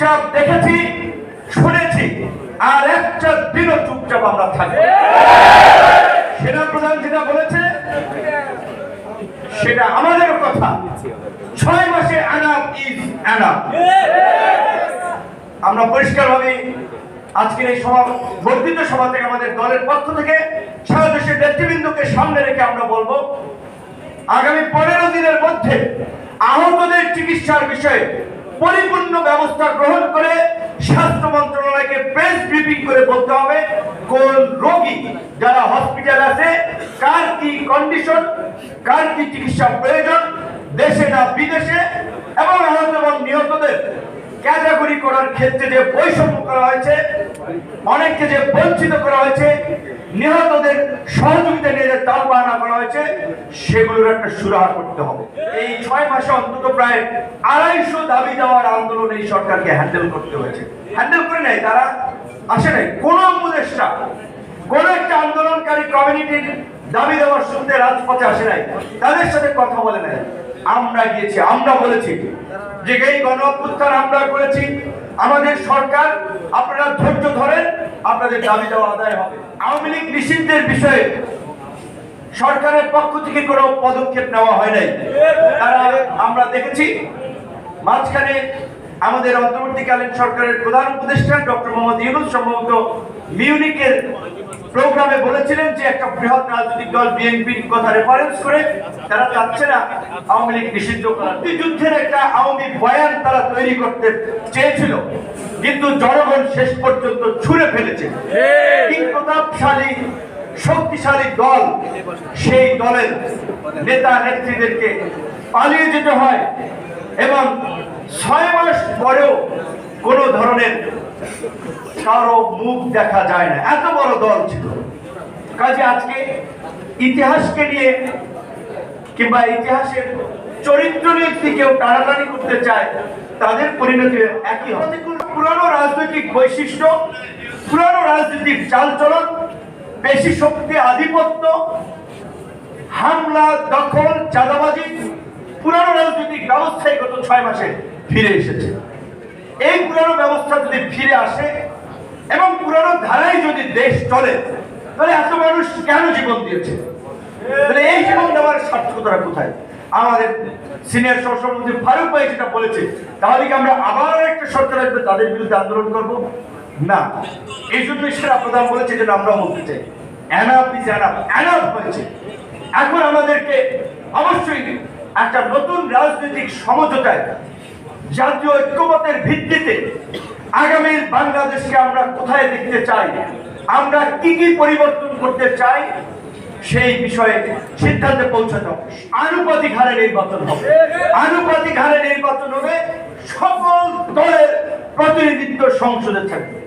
চুপচাপ দেখেছি, শুনেছি, আর একটা দিনও চুপচাপ আমরা থাকব সেনা প্রধান যেটা বলেছে, সেটা আমাদের কথা। ছয় মাসে আনাপ ইজ আনাপ আমরা আজকের এই সভা, বর্ধিত সভা থেকে আমাদের দলের পক্ষ থেকে সারা দেশের নেতৃবৃন্দকে সামনে রেখে আমরা বলব, আগামী পনেরো দিনের মধ্যে আহতদের চিকিৎসার বিষয়ে পরিপূর্ণ ব্যবস্থা গ্রহণ করে স্বাস্থ্য মন্ত্রণালয়কে প্রেস ব্রিফিং করে বলতে হবে, কোন রোগী যারা হসপিটাল আছে, কার কি কন্ডিশন কার কি চিকিৎসা প্রয়োজন, দেশে না বিদেশে, এবং আহত এবং নিহতদের ক্যাটাগরি করার ক্ষেত্রে যে বৈষম্য করা হয়েছে, অনেককে যে বঞ্চিত করা হয়েছে নিহতদের সহযোগিতা নিয়ে যে তাল বাহানা করা হয়েছে, সেগুলোর একটা সুরাহা করতে হবে। এই ছয় মাসে অন্তত প্রায় আড়াইশো দাবি দেওয়ার আন্দোলন এই সরকারকে হ্যান্ডেল করতে হয়েছে। হ্যান্ডেল করে নেয়, তারা আসে নাই। কোন উপদেষ্টা, কোন একটা আন্দোলনকারী কমিউনিটির দাবি দেওয়ার শুনতে রাজপথে আসে নাই। তাদের সাথে কথা বলে নাই আমরা গিয়েছি, আমরা বলেছি যে, এই গণ আমরা করেছি। আমাদের সরকার, আপনারা ধৈর্য ধরেন আপনাদের দাবি দেওয়া আদায় হবে। আওয়ামী লীগ নিষিদ্ধের বিষয়ে সরকারের পক্ষ থেকে কোনো পদক্ষেপ নেওয়া হয় নাই। তারা, আমরা দেখেছি, মাঝখানে আমাদের অন্তর্বর্তীকালীন সরকারের প্রধান উপদেষ্টা ডক্টর মোহাম্মদ ইউনুস, সম্ভবত মিউনিকের প্রোগ্রামে বলেছিলেন যে একটা বৃহৎ রাজনৈতিক দল বিএনপির কথা রেফারেন্স করে তারা চাচ্ছে না আওয়ামী লীগ নিষিদ্ধ করা যুদ্ধের একটা আওয়ামী বয়ান তারা তৈরি করতে চেয়েছিল কিন্তু জনগণ শেষ পর্যন্ত ছুঁড়ে ফেলেছে। প্রতাপশালী শক্তিশালী দল সেই দলের নেতা নেত্রীদেরকে পালিয়ে যেতে হয় এবং ছয় মাস পরেও কোনো ধরনের কারও মুখ দেখা যায় না। এত বড় দল ছিল। কাজে আজকে ইতিহাসকে নিয়ে কিংবা ইতিহাসের চরিত্র নিয়ে কেউ টানাটানি করতে চায়, তাদের পরিণতি একই হবে। পুরানো রাজনৈতিক বৈশিষ্ট্য, পুরানো রাজনৈতিক চালচলন, বেশি শক্তি, আধিপত্য, হামলা, দখল, চাঁদাবাজি, পুরানো রাজনৈতিক ব্যবস্থায় গত ছয় মাসে ফিরে এসেছে। এই পুরানো ব্যবস্থা যদি ফিরে আসে এবং পুরানো ধারায় যদি দেশ চলে, তাহলে এত মানুষ কেন জীবন দিয়েছে? তাহলে এই জীবন দেওয়ার সার্থকতা কোথায়? আমাদের সিনিয়র সহসভাপতি ফারুক ভাই যেটা বলেছে, তাহলে কি আমরা আবার একটা সরকার আসবে, তাদের বিরুদ্ধে আন্দোলন করব? না। এই জন্য সেরা প্রধান বলেছে যেটা আমরা বলতে চাই। অ্যানাপ ইজ অ্যানাপ হয়েছে। এখন আমাদেরকে অবশ্যই একটা নতুন রাজনৈতিক সমঝোতায় জাতীয় ঐক্যমতের ভিত্তিতে আগামীর বাংলাদেশকে আমরা কোথায় দেখতে চাই? আমরা কি কি পরিবর্তন করতে চাই? সেই বিষয়ে সিদ্ধান্তে পৌঁছাতে হবে। আনুপাতিক হারে নির্বাচন হবে। আনুপাতিক হারে নির্বাচন হবে সকল দলের প্রতিনিধিত্ব সংসদে থাকবে।